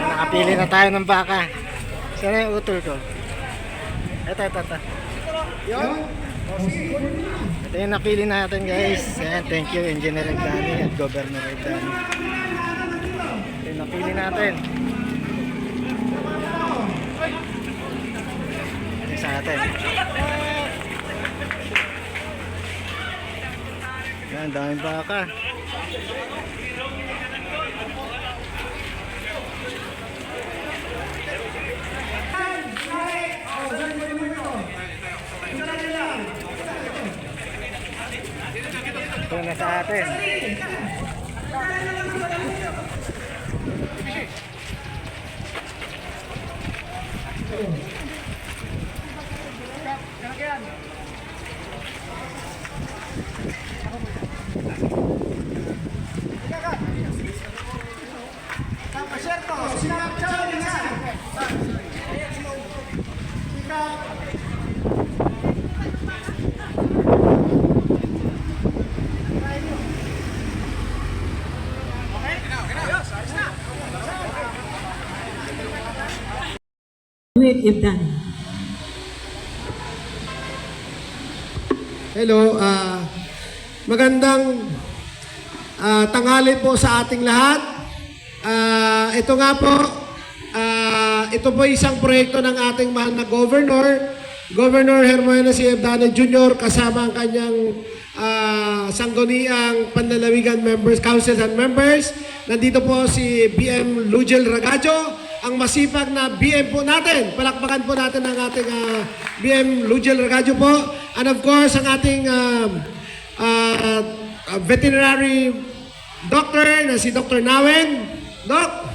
Nakapili na tayo ng baka. Sana yung utol ko? Ito, ito, ito. Ito yung napili natin guys. Ayan, thank you Engineer Egdani at Governor Egdani. Ito yung napili natin. Ito sa atin. Yan, daming baka. Ito na sa atin. If done. Hello, ah magandang ah, tanghali po sa ating lahat. Ah, ito nga po, ah, ito po isang proyekto ng ating mahal na governor, Governor Hermano C. F. Dane Jr. kasama ang kanyang ah, sangguniang panlalawigan members, councils and members. Nandito po si BM Lugel Ragajo, ang masipag na BM po natin. Palakpakan po natin ang ating ah, BM Lugel Ragajo po. And of course, ang ating um, ah, ah, veterinary doctor na si Dr. Nawen. Doc,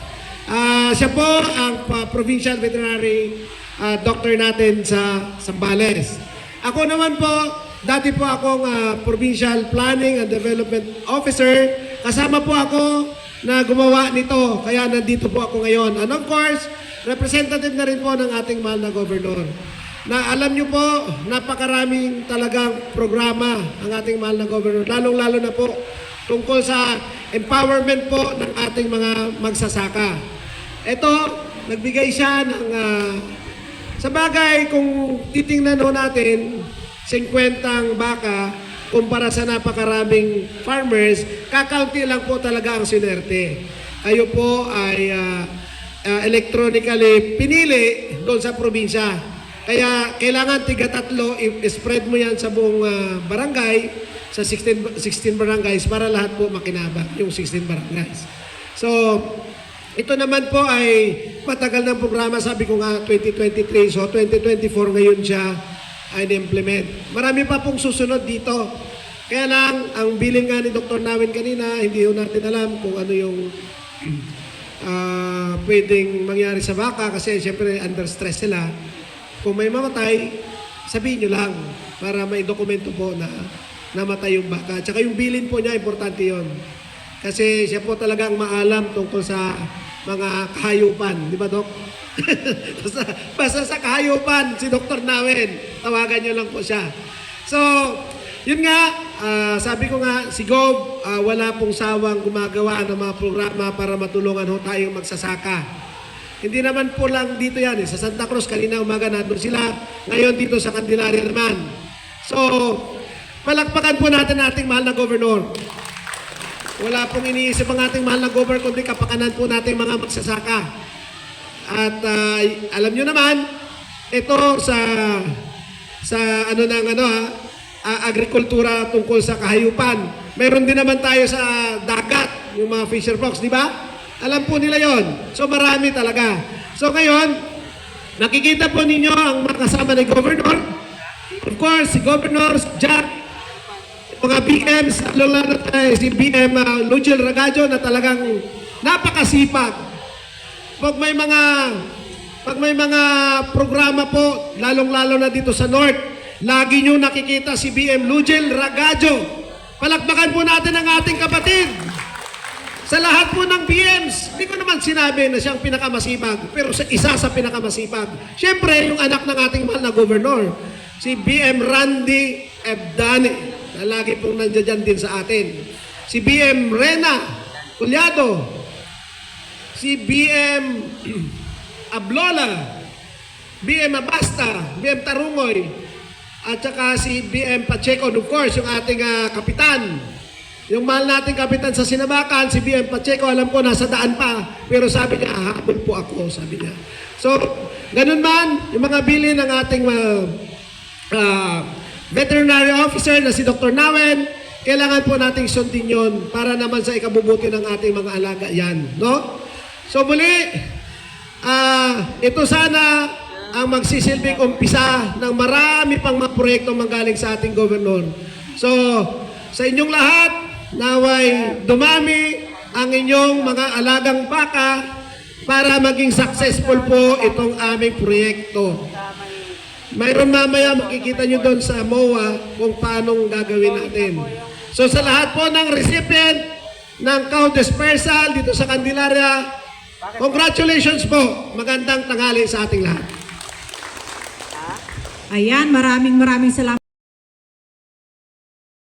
ah, siya po ang ah, provincial veterinary ah, doctor natin sa Sambales. Ako naman po, dati po akong ah, provincial planning and development officer. Kasama po ako na gumawa nito. Kaya nandito po ako ngayon. And of course, representative na rin po ng ating mahal na governor. Na alam nyo po, napakaraming talagang programa ang ating mahal na governor. Lalong-lalo na po tungkol sa empowerment po ng ating mga magsasaka. Ito, nagbigay siya ng... ah, sa bagay, kung titingnan ho natin, 50 baka, kumpara sa napakaraming farmers, kakaunti lang po talaga ang sinerte. Kayo po ay ah, ah, electronically pinili doon sa probinsya. Kaya kailangan tiga tatlo, spread mo yan sa buong ah, barangay, sa 16, 16 barangays para lahat po makinabang, yung 16 barangays. So, ito naman po ay matagal ng programa, sabi ko nga 2023, so 2024 ngayon siya ay na-implement. Marami pa pong susunod dito. Kaya lang, ang billing nga ni Dr. Nawin kanina, hindi ho natin alam kung ano yung ah, pwedeng mangyari sa baka kasi siyempre under stress sila. Kung may mamatay, sabihin nyo lang para may dokumento po na namatay yung baka. Tsaka yung bilin po niya, importante yon. Kasi siya po talagang maalam tungkol sa mga kahayupan. Di ba, Dok? basta, basta sa kahayupan, si Dr. Nawen, tawagan niyo lang po siya. So, yun nga, ah, sabi ko nga, si Gov, ah, wala pong sawang gumagawa ng mga programa para matulungan ho tayong magsasaka. Hindi naman po lang dito yan. Eh. Sa Santa Cruz, kanina umaga nandun sila. Ngayon dito sa Candelaria naman. So, palakpakan po natin ating mahal na governor. Wala pong iniisip ang ating mahal na governor, kundi kapakanan po natin mga magsasaka. At ah, alam nyo naman, ito sa sa ano nang ano ha, ah, agrikultura tungkol sa kahayupan. Mayroon din naman tayo sa dagat, yung mga fisher folks, di ba? Alam po nila yon. So marami talaga. So ngayon, nakikita po ninyo ang mga kasama ni Governor. Of course, si Governor Jack mga BMs, lalo na si BM uh, Lugel Ragajo na talagang napakasipag. Pag may mga pag may mga programa po, lalong-lalo na dito sa North, lagi nyo nakikita si BM Lugel Ragajo. Palakpakan po natin ang ating kapatid. Sa lahat po ng BMs, hindi ko naman sinabi na siyang pinakamasipag, pero sa isa sa pinakamasipag. Siyempre, yung anak ng ating mahal na gobernador, si BM Randy Ebdani, na lagi pong nandiyan din sa atin. Si BM Rena Culyado, si BM Ablola, BM Abasta, BM Tarungoy, at saka si BM Pacheco, and of course, yung ating ah, kapitan. Yung mahal nating kapitan sa Sinabakan, si BM Pacheco, alam ko nasa daan pa, pero sabi niya, hahabol po ako, sabi niya. So, ganun man, yung mga bilin ng ating ah, ah, veterinary officer na si Dr. Nawen, kailangan po nating sundin yun para naman sa ikabubuti ng ating mga alaga yan. No? So muli, ah, ito sana ang magsisilbing umpisa ng marami pang mga proyekto manggaling sa ating gobernador. So, sa inyong lahat, naway dumami ang inyong mga alagang baka para maging successful po itong aming proyekto. Mayroon mamaya makikita nyo doon sa MOA kung paano gagawin natin. So sa lahat po ng recipient ng count dispersal dito sa Candelaria, congratulations po. Magandang tanghali sa ating lahat. Ayan, maraming maraming salamat.